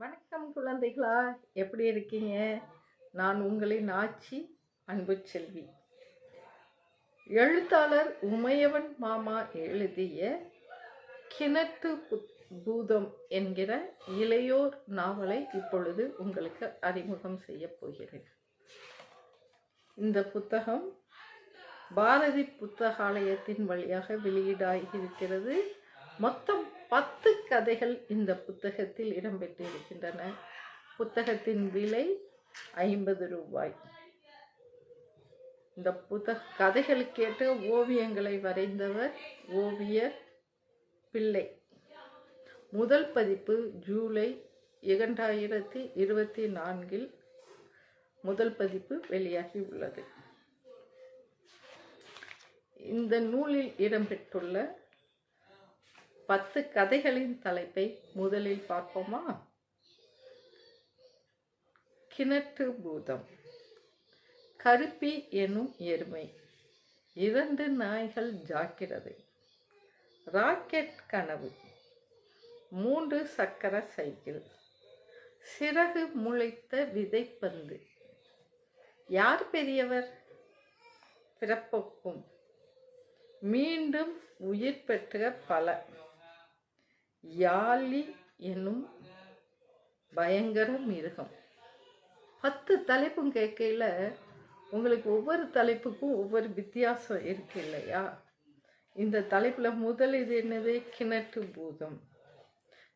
வணக்கம் குழந்தைகளா எப்படி இருக்கீங்க? நான் உங்களின் ஆச்சி அன்பு செல்வி. எழுத்தாளர் உமையவன் மாமா எழுதிய கிணற்று புத்- பூதம் என்கிற இளையோர் நாவலை இப்பொழுது உங்களுக்கு அறிமுகம் செய்ய போகிறேன். இந்த புத்தகம் பாரதி புத்தகாலயத்தின் வழியாக வெளியீடாகி இருக்கிறது. மொத்தம் பத்து கதைகள் இந்த புத்தகத்தில் இடம்பெற்றிருக்கின்றன. புத்தகத்தின் விலை ஐம்பது ரூபாய். இந்த புத்தக கதைகளுக்கேற்ற ஓவியங்களை வரைந்தவர் ஓவியர் பிள்ளை. முதல் பதிப்பு ஜூலை இரண்டாயிரத்தி இருபத்தி நான்கில் முதல் பதிப்பு வெளியாகி உள்ளது. இந்த நூலில் இடம்பெற்றுள்ள பத்து கதைகளின் தலைப்பை முதலில் பார்ப்போமா? கிணற்று பூதம். கருப்பி எனும் எருமை. இரண்டு நாய்கள் ஜாக்கிரதை. ராக்கெட் கனவு. மூன்று சக்கர சைக்கிள். சிறகு முளைத்த விதைப்பந்து. யார் பெரியவர்? பிறப்புக்கும். மீண்டும் உயிர் பெற்ற பல. யாழி என்னும் பயங்கர மிருகம். பத்து தலைப்பும் கேட்கையில் உங்களுக்கு ஒவ்வொரு தலைப்புக்கும் ஒவ்வொரு வித்தியாசம் இருக்கு இல்லையா? இந்த தலைப்பில் முதல் இது என்னது? கிணற்று பூதம்.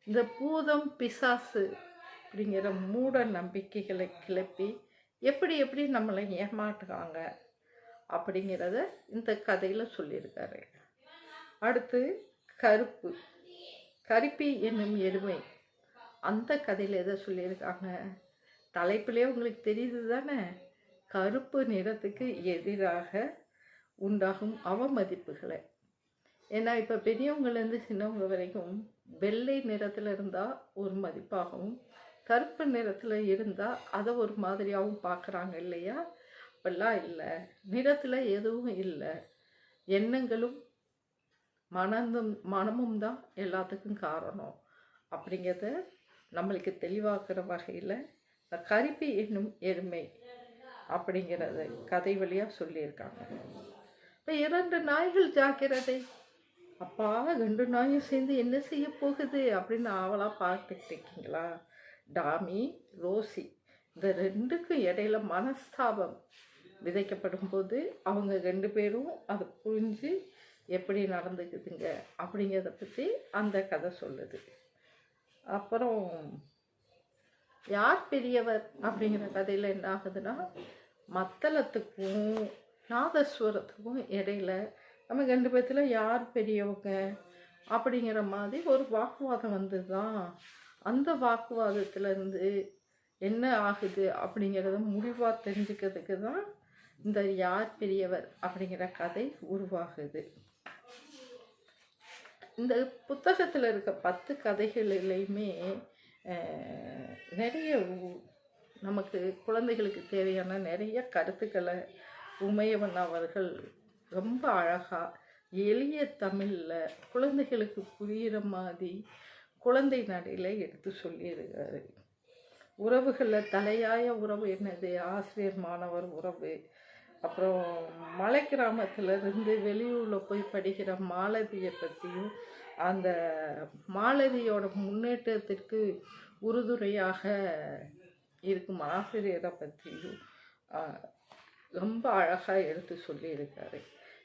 இந்த பூதம் பிசாசு அப்படிங்கிற மூட நம்பிக்கைகளை கிளப்பி எப்படி எப்படி நம்மளை ஏமாட்டுறாங்க அப்படிங்கிறத இந்த கதையில் சொல்லியிருக்காரு. அடுத்து கருப்பு. கருப்பி என்னும் எருமை. அந்த கதையில் எதை சொல்லியிருக்காங்க. தலைப்பிலே உங்களுக்கு தெரியுது தானே கருப்பு நிறத்துக்கு எதிராக உண்டாகும் அவமதிப்புகளை. ஏன்னா இப்போ பெரியவங்கலேருந்து சின்னவங்க வரைக்கும் வெள்ளை நிறத்தில் இருந்தால் ஒரு மதிப்பாகவும் கருப்பு நிறத்தில் இருந்தால் அதை ஒரு மாதிரியாகவும் பார்க்குறாங்க இல்லையா? அப்படிலாம் இல்லை. நிறத்தில் எதுவும் இல்லை. எண்ணங்களும் மனதும் மனமும் தான் எல்லாத்துக்கும் காரணம். அப்படிங்கிறத நம்மளுக்கு தெளிவாக்குற வகையில் இந்த கருப்பி என்னும் எருமை அப்படிங்கிறத கதை வழியாக சொல்லியிருக்காங்க. இப்போ இரண்டு நாய்கள் ஜாக்கிரதை. அப்பா ரெண்டு நாயும் சேர்ந்து என்ன செய்ய போகுது அப்படின்னு ஆவலாக பார்த்துக்கிட்டு இருக்கீங்களா? டாமி ரோசி இந்த ரெண்டுக்கும் இடையில மனஸ்தாபம் விதைக்கப்படும் போது அவங்க ரெண்டு பேரும் அதை புரிஞ்சு எப்படி நடந்துக்குதுங்க அப்படிங்கிறத பற்றி அந்த கதை சொல்லுது. அப்புறம் யார் பெரியவர் அப்படிங்கிற கதையில் என்ன ஆகுதுன்னா மத்தளத்துக்கும் நாதஸ்வரத்துக்கும் இடையில நம்ம ரெண்டு பேர்த்தில் யார் பெரியவங்க அப்படிங்கிற மாதிரி ஒரு வாக்குவாதம் வந்து தான் அந்த வாக்குவாதத்துலேருந்து என்ன ஆகுது அப்படிங்கிறத முடிவாக தெரிஞ்சுக்கிறதுக்கு தான் இந்த யார் பெரியவர் அப்படிங்கிற கதை உருவாகுது. இந்த புத்தகத்தில் இருக்க பத்து கதைகளிலையுமே நிறைய நமக்கு குழந்தைகளுக்கு தேவையான நிறைய கருத்துக்களை உமையவன் அவர்கள் ரொம்ப அழகாக எளிய தமிழில் குழந்தைகளுக்கு புரிகிற மாதிரி குழந்தை நடையில் எடுத்து சொல்லியிருக்காரு. உறவுகளில் தலையாய உறவு என்னது? ஆசிரியர் மாணவர் உறவு அப்புறம் மலை கிராமத்துல இருந்து வெளியூரில் போய் படிக்கிற மாலதியை பற்றியும் அந்த மாலதியோட முன்னேற்றத்திற்கு உறுதுணையாக இருக்கும் ஆசிரியரை பற்றியும் ரொம்ப அழகாக எடுத்து சொல்லியிருக்காரு.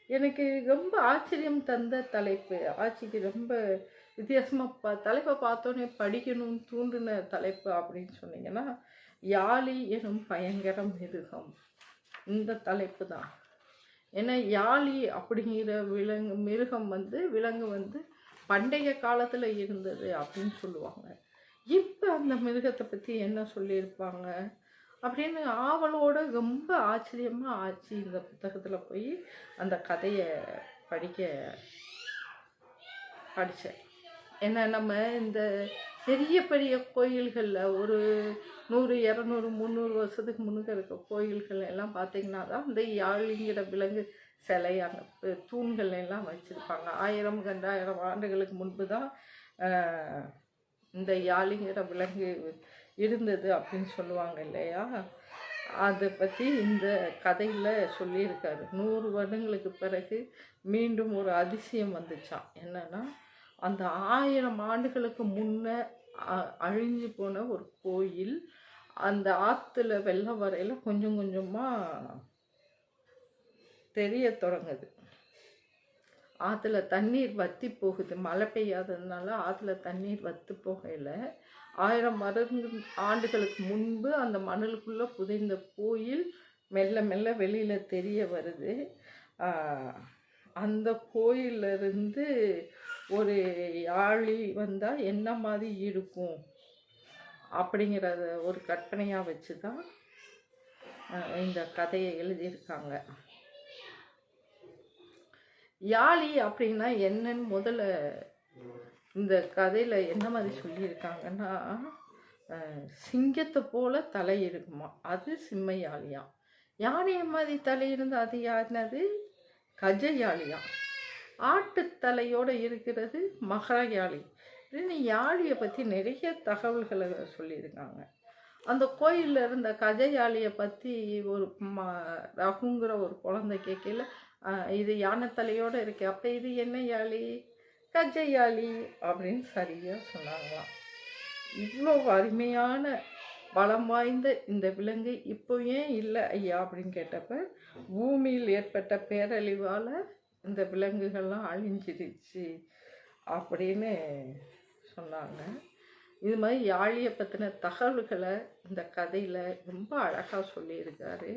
எனக்கு ரொம்ப ஆச்சரியம் தந்த தலைப்பு. ஆட்சிக்கு ரொம்ப வித்தியாசமாக பா தலைப்பை பார்த்தோன்னே படிக்கணும்னு தூண்டின தலைப்பு அப்படின்னு சொன்னீங்கன்னா யாழி எனும் பயங்கர மிருகம். இந்த தலைப்பு தான். ஏன்னா யாழி அப்படிங்கிற விலங்கு மிருகம் வந்து விலங்கு வந்து பண்டைய காலத்தில் இருந்தது அப்படின்னு சொல்லுவாங்க. இப்போ அந்த மிருகத்தை பற்றி என்ன சொல்லியிருப்பாங்க? அப்படின்னு ஆவலோட ரொம்ப ஆச்சரியமாக ஆச்சு இந்த புத்தகத்தில் போய் அந்த கதையை படிக்க படித்தேன் ஏன்னா நம்ம இந்த பெரிய பெரிய கோயில்களில் ஒரு நூறு இரநூறு முந்நூறு வருஷத்துக்கு முன்னுக்கு இருக்க கோயில்கள் எல்லாம் பார்த்தீங்கன்னா தான் இந்த யாழிங்கிற விலங்கு சிலை அங்கே தூண்கள் எல்லாம் வச்சுருப்பாங்க. ஆயிரம் ரெண்டாயிரம் ஆண்டுகளுக்கு முன்பு தான் இந்த யாழிங்கிற விலங்கு இருந்தது அப்படின்னு சொல்லுவாங்க இல்லையா? அதை பற்றி இந்த கதையில் சொல்லியிருக்காரு. நூறு வருடங்களுக்கு பிறகு மீண்டும் ஒரு அதிசயம் வந்துச்சான் என்னன்னா அந்த ஆயிரம் ஆண்டுகளுக்கு முன்னே அழிஞ்சு போன ஒரு கோயில். அந்த ஆற்றுல வெள்ளம் வரையில் கொஞ்சம் கொஞ்சமாக தெரிய தொடங்குது. ஆற்றுல தண்ணீர் வத்தி போகுது. மழை பெய்யாததுனால ஆற்றுல தண்ணீர் வத்து போகையில் ஆயிரம் மருந்து ஆண்டுகளுக்கு முன்பு அந்த மணலுக்குள்ளே புதைந்த கோயில் மெல்ல மெல்ல வெளியில் தெரிய வருது. அந்த கோயில்ல இருந்து ஒரு யாழி வந்தால் என்ன மாதிரி இருக்கும்? அப்படிங்கிறத ஒரு கற்பனையாக வச்சு தான் இந்த கதையை எழுதியிருக்காங்க. யாழி அப்படின்னா என்னன்னு முதல்ல இந்த கதையில் என்ன மாதிரி சொல்லியிருக்காங்கன்னா சிங்கத்தை போல தலை இருக்குமா? அது சிம்ம யாழியாம். யானையை மாதிரி தலை இருந்தால் அது யாருனது? கஜ ஆட்டுத்தலையோடு ஆட்டு தலையோடு இருக்கிறது மகர யாழி யாழியை பற்றி நிறைய தகவல்களை சொல்லியிருக்காங்க. அந்த கோயிலில் இருந்த கஜயாளியை பற்றி ஒரு ம ரகுங்கிற ஒரு குழந்தை கேட்கல இது யானை தலையோடு இருக்கு அப்போ இது என்ன யாழி? கஜயாளி அப்படின்னு சரியாக சொன்னாங்களாம். இவ்வளோ அருமையான பலம் வாய்ந்த இந்த விலங்கு இப்போ ஏன் இல்லை ஐயா அப்படின்னு கேட்டப்ப பூமியில் ஏற்பட்ட பேரழிவால் இந்த விலங்குகள்லாம் அழிஞ்சிருச்சு அப்படின்னு சொன்னாங்க. இது மாதிரி யாழியை பற்றின தகவல்களை இந்த கதையில் ரொம்ப அழகாக சொல்லியிருக்காரு.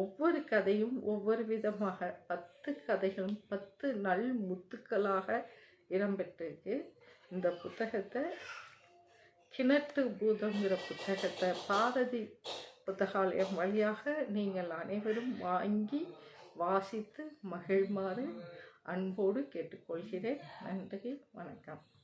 ஒவ்வொரு கதையும் ஒவ்வொரு விதமாக பத்து கதைகளும் பத்து நல் முத்துக்களாக இடம்பெற்றிருக்கு. இந்த புத்தகத்தை கிணற்று பூதங்கிற புத்தகத்தை பாரதி புத்தகாலயம் வழியாக நீங்கள் அனைவரும் வாங்கி வாசித்து மகிழ்மாறு அன்போடு கேட்டுக்கொள்கிறேன். நன்றி வணக்கம்.